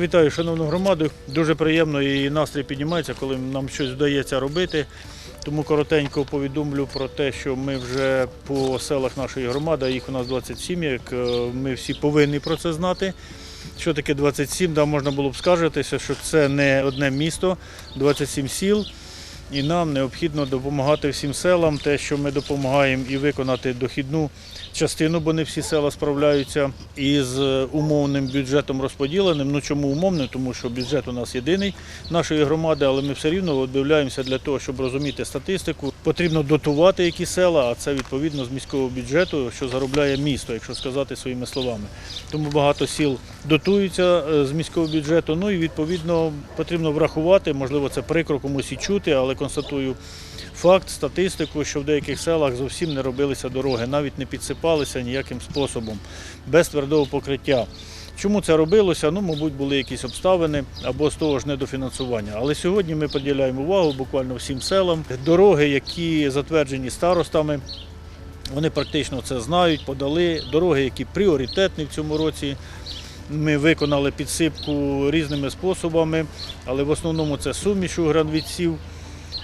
Вітаю шановну громаду. Дуже приємно і настрій піднімається, коли нам щось вдається робити. Тому коротенько повідомлю про те, що ми вже по селах нашої громади, їх у нас 27, як е, ми всі повинні про це знати. Що таке 27? Да, можна було б скаржитися, що це не одне місто, 27 сіл. І нам необхідно допомагати всім селам, те, що ми допомагаємо і виконати дохідну частину, бо не всі села справляються із е, умовним бюджетом розподіленим. Ну чому умовним? Тому що бюджет у нас єдиний нашої громади, але ми все рівно об'являємося для того, щоб розуміти статистику. Потрібно дотувати які села, а це відповідно з міського бюджету, що заробляє місто, якщо сказати своїми словами. Тому багато сіл дотуються е, з міського бюджету. Ну і відповідно потрібно врахувати, можливо, це прикро комусь і чути, але констатую факт, статистику, що в деяких селах зовсім не робилися дороги, навіть не підсипалися ніяким способом, без твердого покриття. Чому це робилося? Ну, мабуть, були якісь обставини або з того ж недофінансування. Але сьогодні ми приділяємо увагу буквально всім селам. Дороги, які затверджені старостами, вони практично це знають, подали. Дороги, які пріоритетні в цьому році. Ми виконали підсипку різними способами, але в основному це суміш у гранвідсів,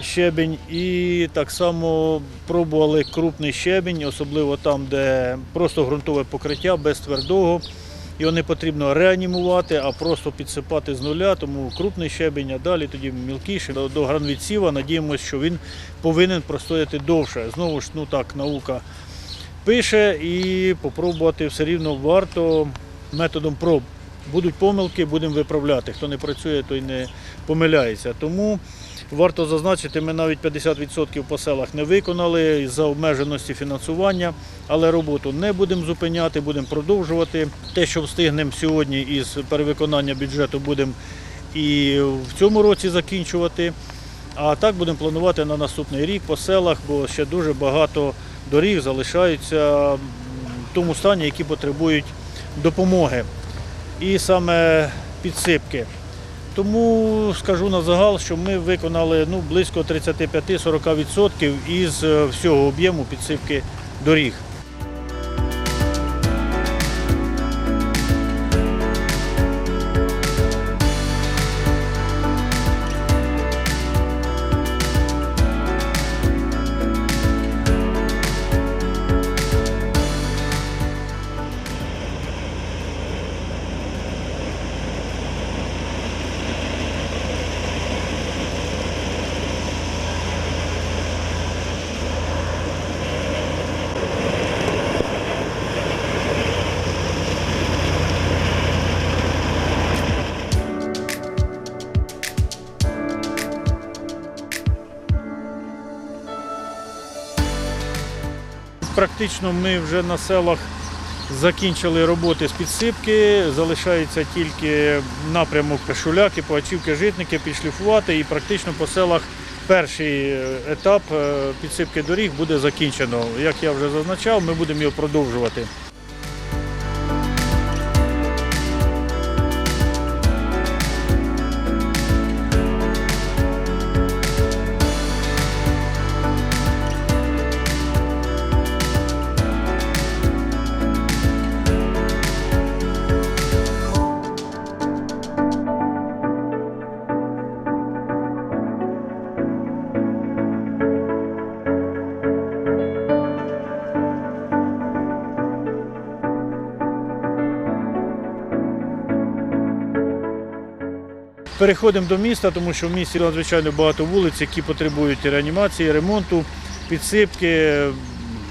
щебень і так само пробували крупний щебень, особливо там, де просто ґрунтове покриття без твердого. Його не потрібно реанімувати, а просто підсипати з нуля, тому крупний щебень, а далі тоді мілкіший. До, до гранвідсіва надіємося, що він повинен простояти довше. Знову ж, ну так, наука пише і попробувати все рівно варто методом проб. Будуть помилки, будемо виправляти. Хто не працює, той не помиляється. Тому варто зазначити, ми навіть 50% по селах не виконали за обмеженості фінансування, але роботу не будемо зупиняти, будемо продовжувати. Те, що встигнемо сьогодні із перевиконання бюджету, будемо і в цьому році закінчувати. А так будемо планувати на наступний рік по селах, бо ще дуже багато доріг залишаються в тому стані, які потребують допомоги. І саме підсипки. Тому скажу на загал, що ми виконали ну, близько 35-40% із е, всього об'єму підсипки доріг. Практично ми вже на селах закінчили роботи з підсипки. Залишається тільки напрямок Кашуляки, Пугачівки, Житники підшліфувати і практично по селах перший е, етап е, підсипки доріг буде закінчено. Як я вже зазначав, ми будемо його продовжувати. Переходимо до міста, тому що в місті надзвичайно багато вулиць, які потребують реанімації, ремонту, підсипки,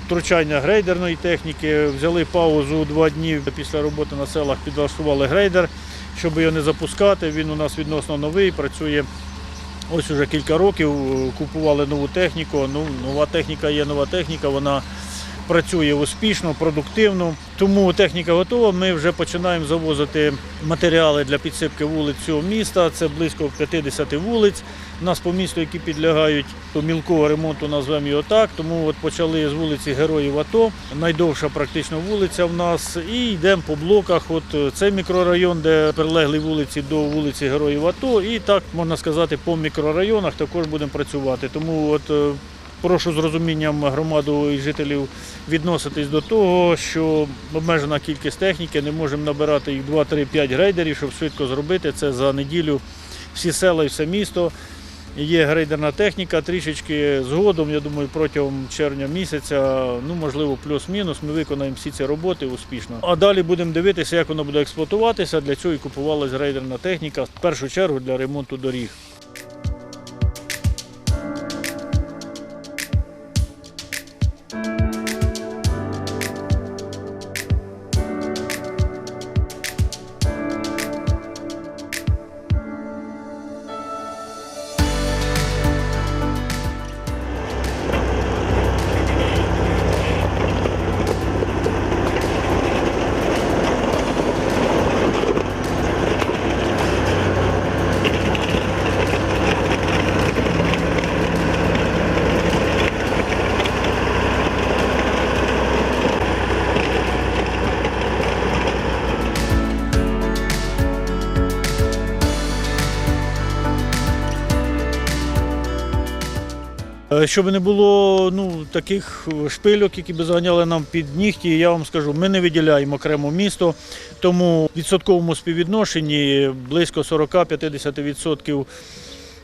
втручання грейдерної техніки. Взяли паузу два дні після роботи на селах, підлаштували грейдер, щоб його не запускати. Він у нас відносно новий, працює ось уже кілька років. Купували нову техніку. Ну, нова техніка є нова техніка, вона працює успішно, продуктивно. Тому техніка готова. Ми вже починаємо завозити матеріали для підсипки вулиць цього міста. Це близько 50 вулиць. У нас по місту, які підлягають мілкого ремонту, назвемо його так. Тому от почали з вулиці Героїв АТО. Найдовша практично вулиця в нас. І йдемо по блоках. От е, цей мікрорайон, де прилеглі вулиці до вулиці Героїв АТО. І так можна сказати, по мікрорайонах також будемо працювати. Тому от е, прошу з розумінням громаду і жителів відноситись до того, що обмежена кількість техніки, не можемо набирати їх 2-3-5 грейдерів, щоб швидко зробити це за неділю всі села і все місто. Є грейдерна техніка, трішечки згодом, я думаю, протягом червня місяця, ну можливо, плюс-мінус, ми виконаємо всі ці роботи успішно. А далі будемо дивитися, як воно буде експлуатуватися. Для цього і купувалась грейдерна техніка, в першу чергу для ремонту доріг. Щоб не було ну, таких шпильок, які б заганяли нам під нігті, я вам скажу, ми не виділяємо окремо місто, тому в відсотковому співвідношенні близько 40-50%,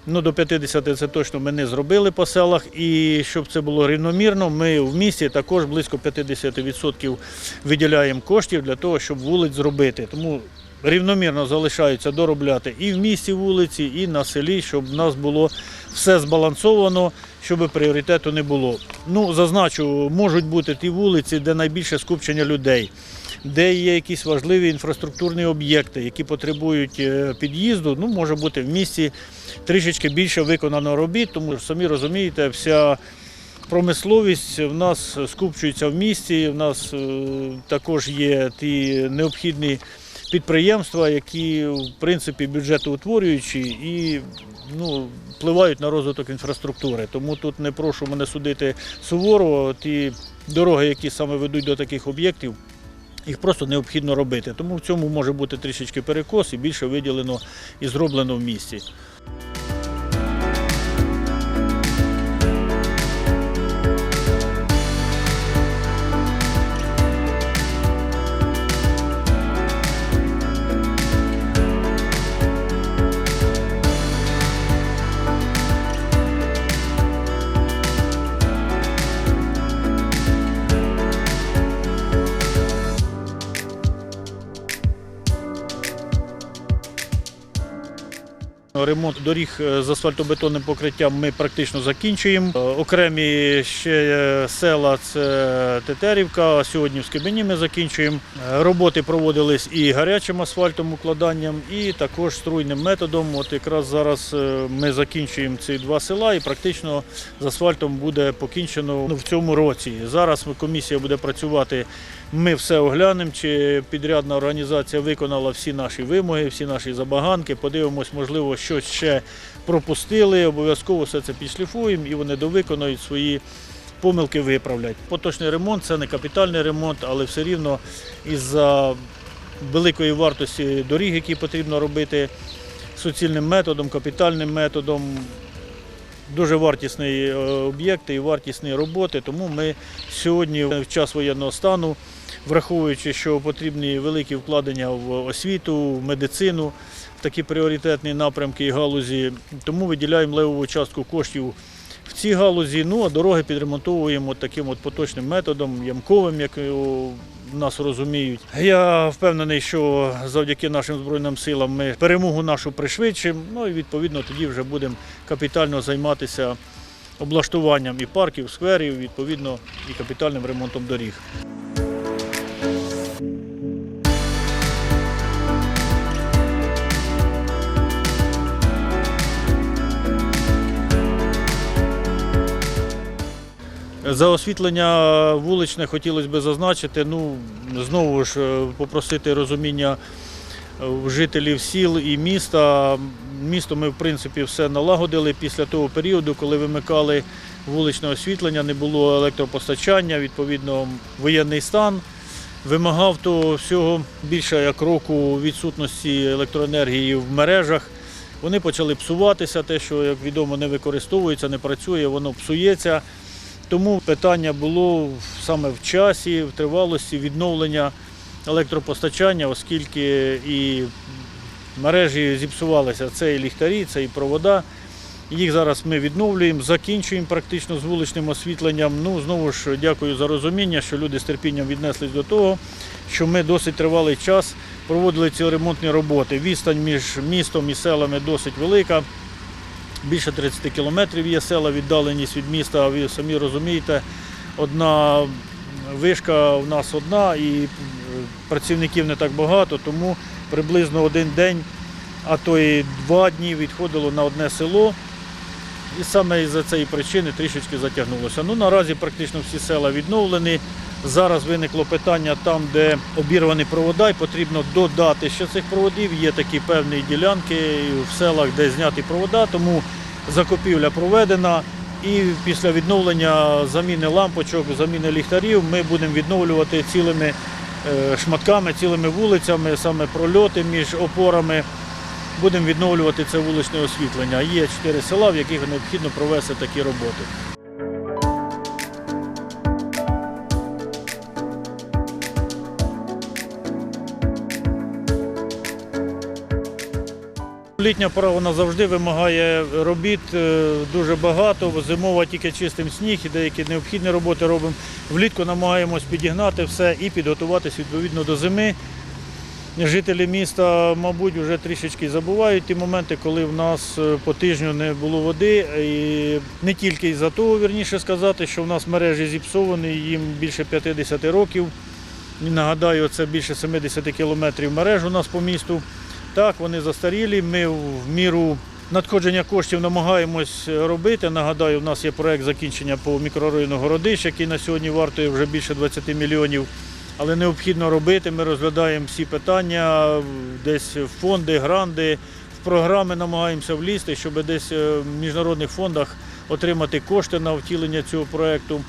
ну до 50% це точно ми не зробили по селах. І щоб це було рівномірно, ми в місті також близько 50% виділяємо коштів для того, щоб вулиць зробити. Тому рівномірно залишаються доробляти і в місті вулиці, і на селі, щоб в нас було все збалансовано, щоб пріоритету не було. Ну, зазначу, можуть бути ті вулиці, де найбільше скупчення людей, де є якісь важливі інфраструктурні об'єкти, які потребують е, під'їзду. Ну, може бути в місті трішечки більше виконано робіт, тому що самі розумієте, вся. Промисловість в нас скупчується в місті. В нас е, також є ті необхідні підприємства, які в принципі бюджетоутворюючі і ну, впливають на розвиток інфраструктури. Тому тут не прошу мене судити суворо. Ті дороги, які саме ведуть до таких об'єктів. Їх просто необхідно робити. Тому в цьому може бути трішечки перекос і більше виділено і зроблено в місті. Ремонт доріг е, з асфальтобетонним покриттям ми практично закінчуємо. Е, Окремі ще е, села це Тетерівка, Сьогоднівське Бені ми закінчуємо. Роботи проводились і гарячим асфальтом укладанням, і також струйним методом. От якраз зараз ми закінчуємо ці два села і практично з асфальтом буде покінчено ну, в цьому році. Зараз комісія буде працювати. Ми все оглянемо, чи підрядна організація виконала всі наші вимоги, всі наші забаганки. Подивимось, можливо, щось ще пропустили. Обов'язково все це підшліфуємо і вони довиконають свої помилки виправлять. Поточний ремонт це не капітальний ремонт, але все рівно із-за великої вартості доріг, які потрібно робити суцільним методом, капітальним методом. Дуже вартісний е, об'єкт і вартісні роботи, тому ми сьогодні в час воєнного стану, враховуючи, що потрібні великі вкладення в освіту, в медицину, в такі пріоритетні напрямки і галузі, тому виділяємо левову частку коштів в цій галузі. Ну а дороги підремонтовуємо таким от поточним методом, ямковим, як його нас розуміють. Я впевнений, що завдяки нашим збройним силам ми перемогу нашу пришвидшимо. Ну і відповідно тоді вже будемо капітально займатися облаштуванням і парків, скверів, відповідно, і капітальним ремонтом доріг. За освітлення вуличне хотілося б зазначити. Ну, знову ж е, попросити розуміння е, жителів сіл і міста. Місто ми, в принципі, все налагодили після того періоду, коли вимикали вуличне освітлення, не було електропостачання, відповідно, воєнний стан. Вимагав того всього більше як року відсутності електроенергії в мережах. Вони почали псуватися, те, що, як відомо, не використовується, не працює, воно псується. Тому питання було саме в часі, в тривалості відновлення електропостачання, оскільки і мережі зіпсувалися. Це і ліхтарі, це і провода. Їх зараз ми відновлюємо, закінчуємо практично з вуличним освітленням. Ну, знову ж дякую за розуміння, що люди з терпінням віднеслись до того, що ми досить тривалий час проводили ці ремонтні роботи. Відстань між містом і селами досить велика. Більше 30 кілометрів є села, віддаленість від міста, ви самі розумієте, одна вишка у нас одна і е, працівників не так багато, тому приблизно один день, а то і два дні відходило на одне село. І саме із-за цієї причини трішечки затягнулося. Ну, наразі практично всі села відновлені. Зараз виникло питання там, де обірвані провода, і потрібно додати ще цих проводів. Є такі певні ділянки в селах, де зняті провода, тому закупівля проведена. І після відновлення заміни лампочок, заміни ліхтарів ми будемо відновлювати цілими е, шматками, цілими вулицями, саме прольоти між опорами. Будемо відновлювати це вуличне освітлення. Є чотири села, в яких необхідно провести такі роботи. Літня пора вона завжди вимагає робіт е, дуже багато. Зимова тільки чистим сніг і деякі необхідні роботи робимо. Влітку намагаємось підігнати все і підготуватись відповідно до зими. Жителі міста, мабуть, вже трішечки забувають ті моменти, коли в нас е, по тижню не було води. І не тільки із-за того, вірніше сказати, що в нас мережі зіпсовані, їм більше 50 років. Нагадаю, це більше 70 кілометрів мереж у нас по місту. Так, вони застарілі. Ми в міру надходження коштів намагаємось робити. Нагадаю, у нас є проект закінчення по мікрорайону Городищ, який на сьогодні вартує вже більше 20 мільйонів. Але необхідно робити. Ми розглядаємо всі питання, десь фонди, гранди, в програми намагаємося влізти, щоб десь е, в міжнародних фондах отримати кошти на втілення цього проекту.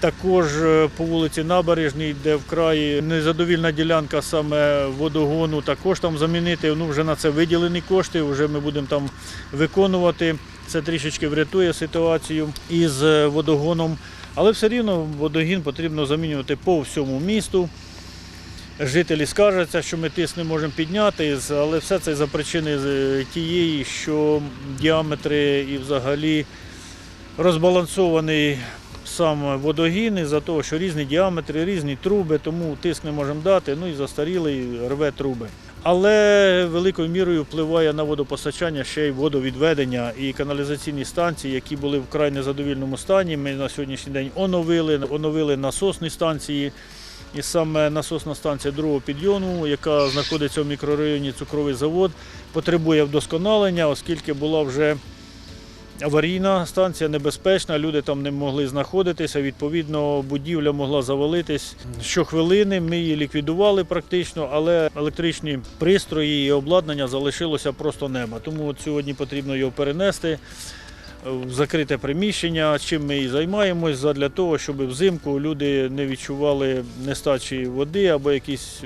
Також е, по вулиці Набережній, де вкрай незадовільна ділянка саме водогону, також там замінити. Ну, вже на це виділені кошти, вже ми будемо там виконувати. Це трішечки врятує ситуацію із е, водогоном. Але все рівно водогін потрібно замінювати по всьому місту. Жителі скаржаться, що ми тиск не можемо підняти, але все це за причини тієї, що діаметри і взагалі розбалансований сам водогін із-за того, що різні діаметри, різні труби, тому тиск не можемо дати, ну і застарілий рве труби. Але великою мірою впливає на водопостачання ще й водовідведення і каналізаційні станції, які були в край незадовільному стані. Ми на сьогоднішній день оновили, оновили насосні станції. І саме насосна станція другого підйому, яка знаходиться в мікрорайоні Цукровий завод, потребує вдосконалення, оскільки була вже аварійна станція, небезпечна, люди там не могли знаходитися. Відповідно, будівля могла завалитись щохвилини. Ми її ліквідували практично, але електричні пристрої і обладнання залишилося просто нема. Тому от сьогодні потрібно його перенести закрите приміщення, чим ми і займаємось, для того, щоб взимку люди не відчували нестачі води або якісь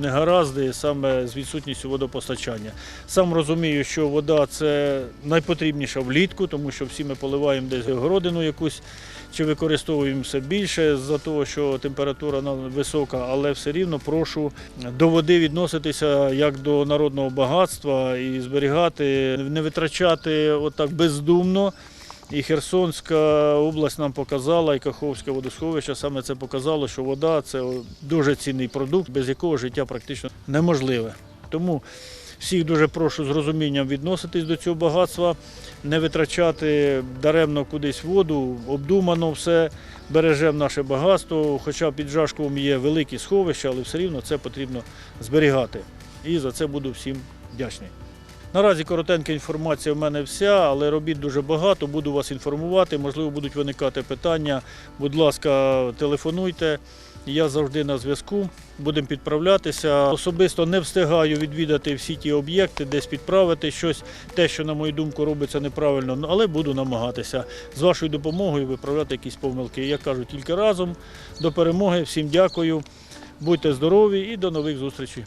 негаразди саме з відсутністю водопостачання. Сам розумію, що вода це найпотрібніша влітку, тому що всі ми поливаємо десь городину якусь чи використовуємо все більше за того, що температура висока, але все рівно прошу до води відноситися як до народного багатства і зберігати, не витрачати отак бездумно. І Херсонська область нам показала, і Каховське водосховище саме це показало, що вода це дуже цінний продукт, без якого життя практично неможливе. Тому всіх дуже прошу з розумінням відноситись до цього багатства, не витрачати даремно кудись воду, обдумано все, бережемо наше багатство. Хоча під Жашковом є великі сховища, але все рівно це потрібно зберігати. І за це буду всім вдячний. Наразі коротенька інформація в мене вся, але робіт дуже багато. Буду вас інформувати. Можливо, будуть виникати питання. Будь ласка, телефонуйте. Я завжди на зв'язку. Будемо підправлятися. Особисто не встигаю відвідати всі ті об'єкти, десь підправити щось, те, що, на мою думку, робиться неправильно, ну, але буду намагатися з вашою допомогою виправляти якісь помилки. Я кажу тільки разом. До перемоги. Всім дякую. Будьте здорові і до нових зустрічей.